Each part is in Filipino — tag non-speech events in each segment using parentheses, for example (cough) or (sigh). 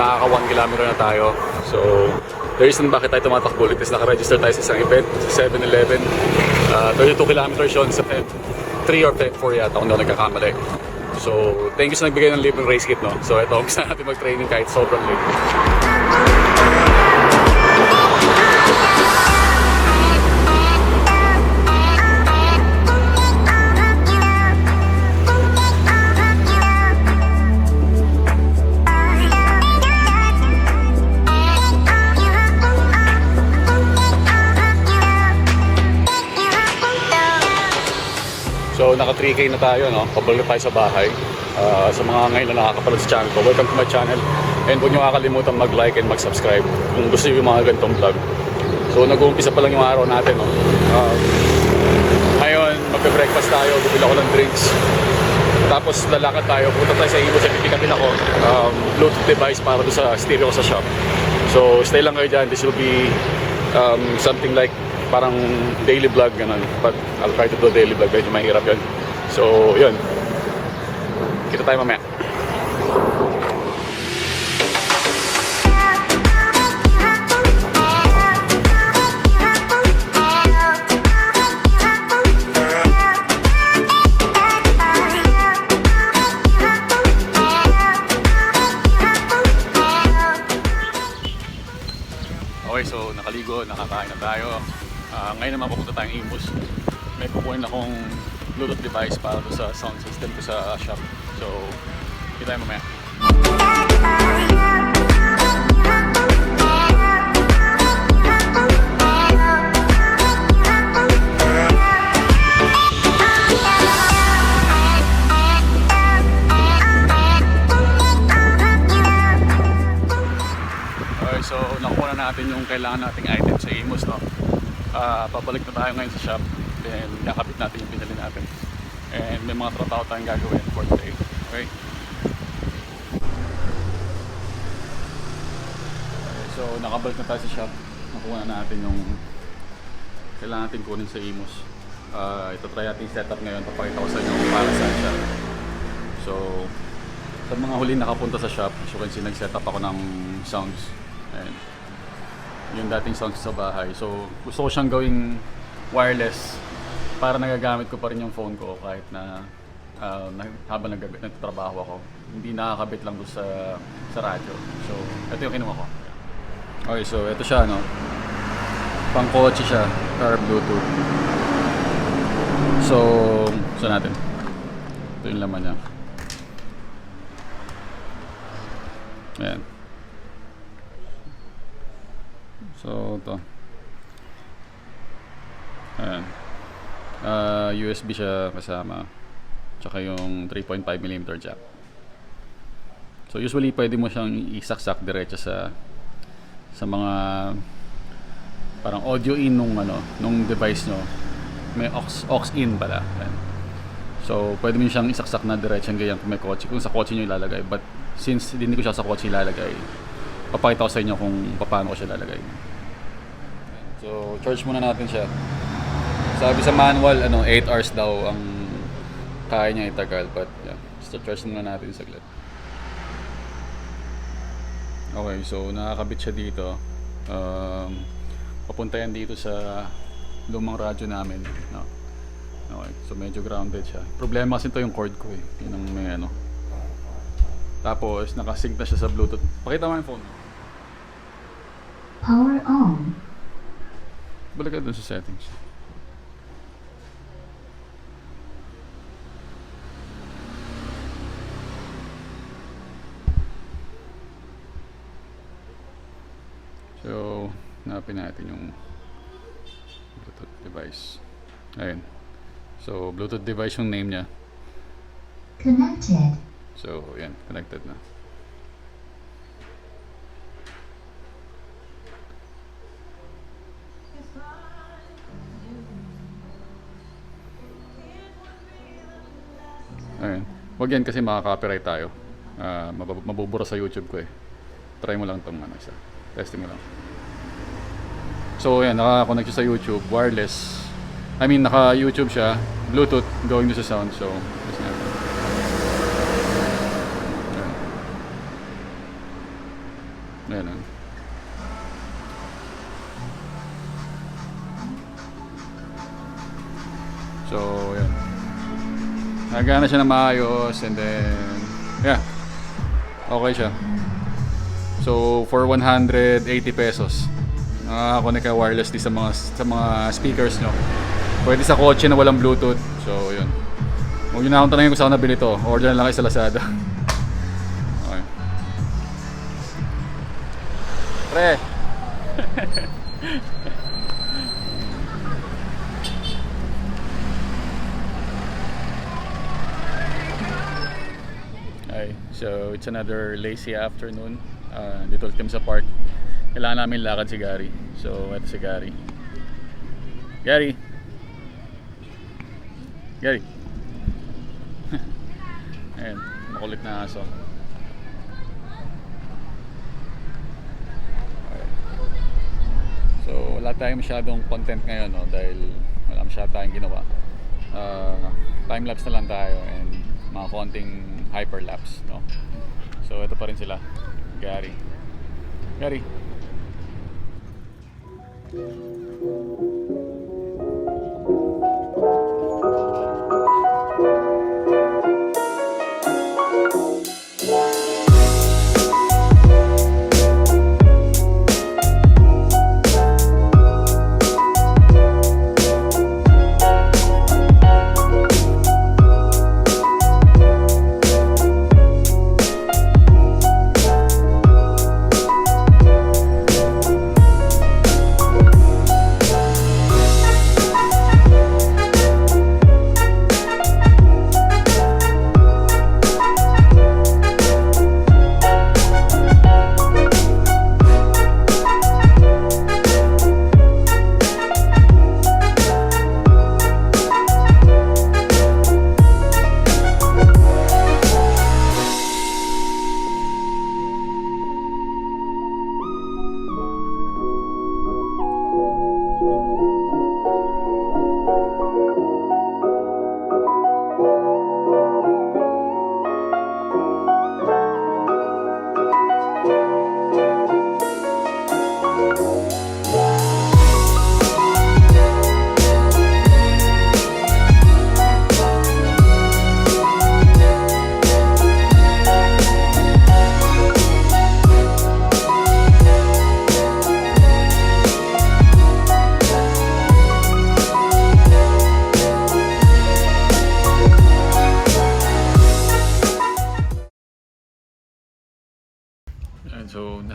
Nakaka 1 kilometer na tayo. So, the reason bakit tayo tumatakbo ulit is nakaregister tayo sa isang event sa 7-Eleven. Uh, 32 kilometers yun sa Feb 3 or Feb 4 yata kung hindi ako nagkakamali. So, thank you sa nagbigay ng libreng race kit, no? So, ito, umpisa (laughs) natin mag-training kahit sobrang late. 3K na tayo, no? Pabalik tayo sa bahay. Ah, sa mga ngayon na nakakapanood sa channel ko, welcome to my channel. And huwag niyo kakalimutan mag-like and mag-subscribe kung gusto niyo yung mga ganitong vlog. So, nag-uumpisa pa lang yung araw natin, no? Ah, ngayon, magbe-breakfast tayo, bibili ako ng drinks. Tapos lalakad tayo, punta tayo sa Ibo, sa pipikapin ako. Um, Bluetooth device para doon sa stereo ko sa shop. So, stay lang kayo dyan. This will be um, something like parang daily vlog, ganun. But I'll try to do daily vlog, medyo mahirap yun. So, yun. Kita tayo mamaya. Okay, so nakaligo, nakakain na tayo. Ah, ngayon naman pupunta tayong Imus. May kukunin akong Bluetooth device para sa sound system ko sa shop. So, kita tayo mamaya. Okay, so nakuha na natin yung kailangan nating item sa Imus, no? Ah, pabalik na tayo ngayon sa shop. Then, kakabit natin yung pinili natin. And may mga trabaho tayong gagawin for today. Okay? So nakabalik na tayo sa shop. Nakuha na natin yung kailangan natin kunin sa Imus. Ah, ito try natin setup ngayon. Papakita ko sa inyo para saan siya. So, sa mga huli nakapunta sa shop, as you can see, nag-setup ako ng sounds. Ayan. Yung dating sounds sa bahay. So, gusto ko siyang gawing wireless para nagagamit ko pa rin yung phone ko kahit na na- habang nag nagtatrabaho ako. Hindi nakakabit lang doon sa, sa radyo. So, ito yung kinuha ko. Okay, so ito siya, no? Pang kotse siya, car Bluetooth. So, saan natin? Ito yung laman niya. Ayan. So, ito. Ayan. Ah, USB siya kasama. Tsaka yung 3.5mm jack. So, usually pwede mo siyang isaksak diretso sa sa mga parang audio in nung ano, nung device nyo. May aux, aux in pala. Ayan. So, pwede mo siyang isaksak na diretso ganyan kung may kotse. Kung sa kotse nyo ilalagay. But since hindi ko siya sa kotse ilalagay, papakita ko sa inyo kung paano ko siya ilalagay. So, charge muna natin siya. Sabi sa manual, ano, 8 hours daw ang kaya niya itagal. But, yeah. So, charge muna natin saglit. Okay, so nakakabit siya dito. Um, papunta yan dito sa lumang radyo namin. No? Okay, so medyo grounded siya. Problema kasi ito yung cord ko eh. Yun ang may ano. Tapos, nakasync na siya sa Bluetooth. Pakita mo yung phone. Power on. Balik ka dun sa settings. So, hanapin natin yung Bluetooth device. Ayun. So, Bluetooth device yung name niya. Connected. So, yan, connected na. Ayun. Wag yan kasi makaka-copyright tayo. Mabab- mabubura sa YouTube ko eh. Try mo lang itong ano isa. Testing lang. So, yan, naka-connect siya sa YouTube, wireless. I mean, naka-YouTube siya, Bluetooth, going to sa sound. So, test natin. Ayan. Ayan ah. So, yun. Nagana siya na maayos and then, yeah. Okay siya. So, for 180 pesos, nakaka-connect ka wirelessly sa mga sa mga speakers nyo. Pwede sa kotse na walang Bluetooth. So, yun. Huwag nyo na akong tanongin kung saan nabili to. Order na lang kayo sa Lazada. (laughs) Okay. Pre! (laughs) Ay, so it's another lazy afternoon. Uh, dito ulit kami sa park. Kailangan namin lakad si Gary. So, ito si Gary. Gary! Gary! (laughs) Ayan, makulit na aso. Okay. So, wala tayong masyadong content ngayon, no? Dahil wala masyadong tayong ginawa. Uh, time-lapse na lang tayo and mga konting hyperlapse, no? So, ito pa rin sila. Gary. Gary.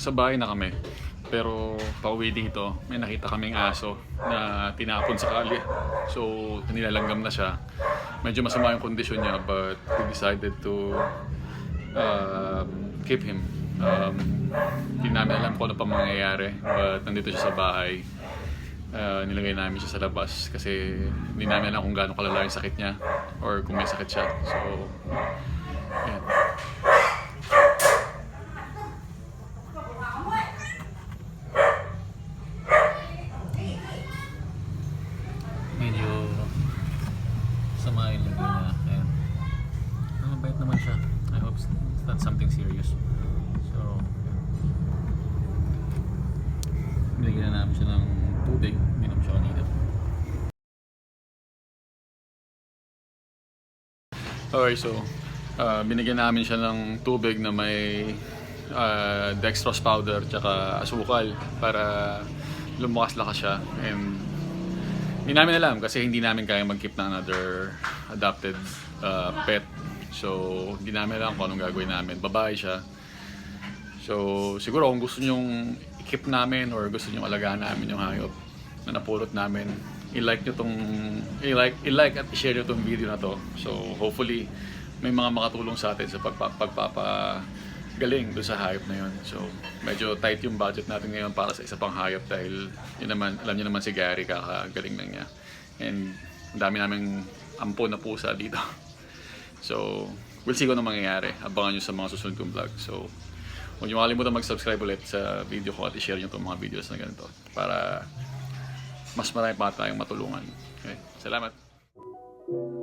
Nasa bahay na kami. Pero pauwi dito, may nakita kaming aso na tinapon sa kalye. So, nilalanggam na siya. Medyo masama yung kondisyon niya but we decided to um, keep him. Um, Hindi namin alam kung ano pa mangyayari but nandito siya sa bahay. Uh, nilagay namin siya sa labas kasi hindi namin alam kung gaano kalala yung sakit niya or kung may sakit siya. So, ayan. medyo sama yung lagay niya. Ayan. Ang mabait naman siya. I hope it's it's not something serious. So, ayan. Binigyan na namin siya ng tubig. Minom siya kanina. Okay, so uh, binigyan namin siya ng tubig na may uh, dextrose powder tsaka asukal para lumakas lakas siya and hindi namin alam kasi hindi namin kaya mag-keep ng another adopted uh, pet. So, hindi namin alam kung anong gagawin namin. Babae siya. So, siguro kung gusto nyong i-keep namin or gusto nyong alagaan namin yung hayop na napulot namin, i-like nyo tong, i-like, i-like at i-share nyo tong video na to. So, hopefully, may mga makatulong sa atin sa pagpa, pagpapa doon sa hayop na yun. So, medyo tight yung budget natin ngayon para sa isa pang hayop dahil yun naman, alam niyo naman si Gary kakagaling lang niya. And ang dami naming ampo na pusa dito. (laughs) So, we'll see kung ano mangyayari. Abangan nyo sa mga susunod kong vlog. So, Huwag niyo makalimutan mag-subscribe ulit sa video ko at i-share niyo itong mga videos na ganito para mas marami pa tayong matulungan. Okay? Salamat!